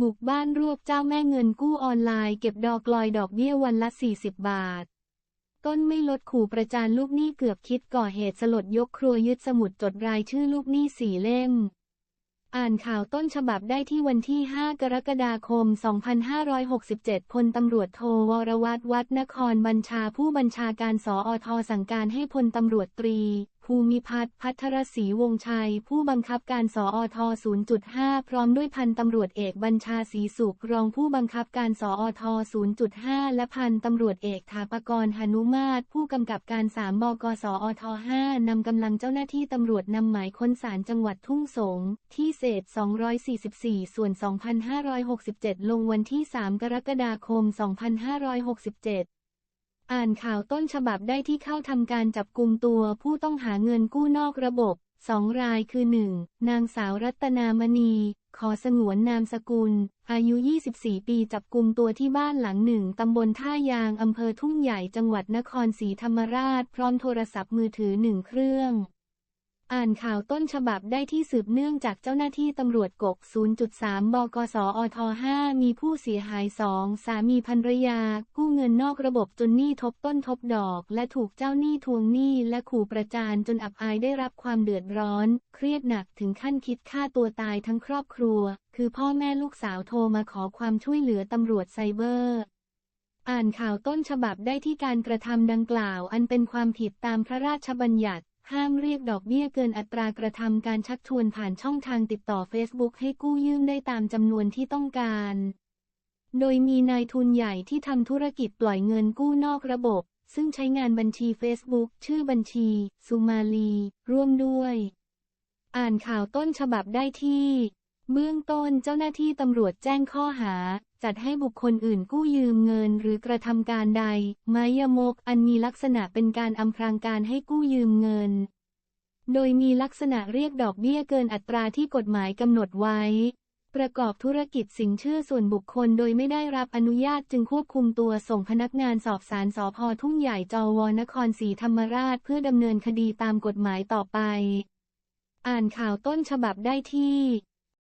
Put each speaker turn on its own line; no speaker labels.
บุกบ้านรวบเจ้าแม่เงินกู้ออนไลน์เก็บดอกลอยดอกเบี้ยวันละ 40 บาท ต้นไม่ลดขู่ประจานลูกหนี้เกือบคิดก่อเหตุสลดยกครัวยึดสมุดจดรายชื่อลูกหนี้สี่เล่ม อ่านข่าวต้นฉบับได้ที่วันที่ 5 กรกฎาคม 2567 พลตำรวจโทวรวัตรวัดนครบัญชาผู้บัญชาการสออทสั่งการให้พลตำรวจตรี ภูมิพัฒน์พัทรศรีวงศ์ชัย ผู้บังคับการสออท0.5 พร้อมด้วยพันตำรวจเอกบัญชาศรีสุขรองผู้บังคับการสออท0.5 และพันตำรวจเอกถาปกรหนุมาตผู้กำกับการ 3 บกสอท5นำกำลังเจ้าหน้าที่ตำรวจนำหมายค้นศาลจังหวัดทุ่งสง ที่เศษ 244 ส่วน 2567 ลงวันที่ 3 กรกฎาคม 2567 อ่านข่าวต้นฉบับได้ที่เข้าทำการจับกลุ่มตัวผู้ต้องหาเงินกู้นอกระบบสองรายคือ 1. นางสาวรัตนามณี ขอสงวนนามสกุล อายุ 24 ปีจับกลุ่มตัวที่บ้านหลังหนึ่งตำบลท่ายางอำเภอทุ่งใหญ่จังหวัดนครศรีธรรมราช พร้อมโทรศัพท์มือถือหนึ่งเครื่อง อ่านข่าวต้นฉบับได้ที่สืบเนื่องจากเจ้าหน้าที่ตำรวจกก 0.3 บกสอท5มีผู้เสียหายสองสามีภรรยา กู้เงินนอกระบบจนหนี้ทบต้นทบดอก และถูกเจ้าหนี้ทวงหนี้และขู่ประจานจนอับอายได้รับความเดือดร้อน เครียดหนักถึงขั้นคิดฆ่าตัวตายทั้งครอบครัว คือพ่อแม่ลูกสาวโทรมาขอความช่วยเหลือตำรวจไซเบอร์อ่านข่าวต้นฉบับได้ที่การกระทำดังกล่าว อันเป็นความผิดตามพระราชบัญญัติ ห้ามเรียกดอกเบี้ยเกินอัตรากระทำการชักชวนผ่านช่องทางติดต่อ Facebook ให้กู้ยืมได้ตามจำนวนที่ต้องการ โดยมีนายทุนใหญ่ที่ทำธุรกิจปล่อยเงินกู้นอกระบบ ซึ่งใช้งานบัญชี Facebook ชื่อบัญชีสุมาลี ร่วมด้วย อ่านข่าวต้นฉบับได้ที่ เบื้องต้นเจ้าหน้าที่ตำรวจแจ้งข้อหา จัดให้บุคคลอื่นกู้ยืมเงินหรือกระทำการใด ไมยมกอันมีลักษณะเป็นการอำพรางการให้กู้ยืมเงิน โดยมีลักษณะเรียกดอกเบี้ยเกินอัตราที่กฎหมายกำหนดไว้ ประกอบธุรกิจสินเชื่อส่วนบุคคลโดยไม่ได้รับอนุญาตจึงควบคุมตัวส่งพนักงานสอบสารสพทุ่งใหญ่จอวนครศรีธรรมราชเพื่อดำเนินคดีตามกฎหมายต่อไป อ่านข่าวต้นฉบับได้ที่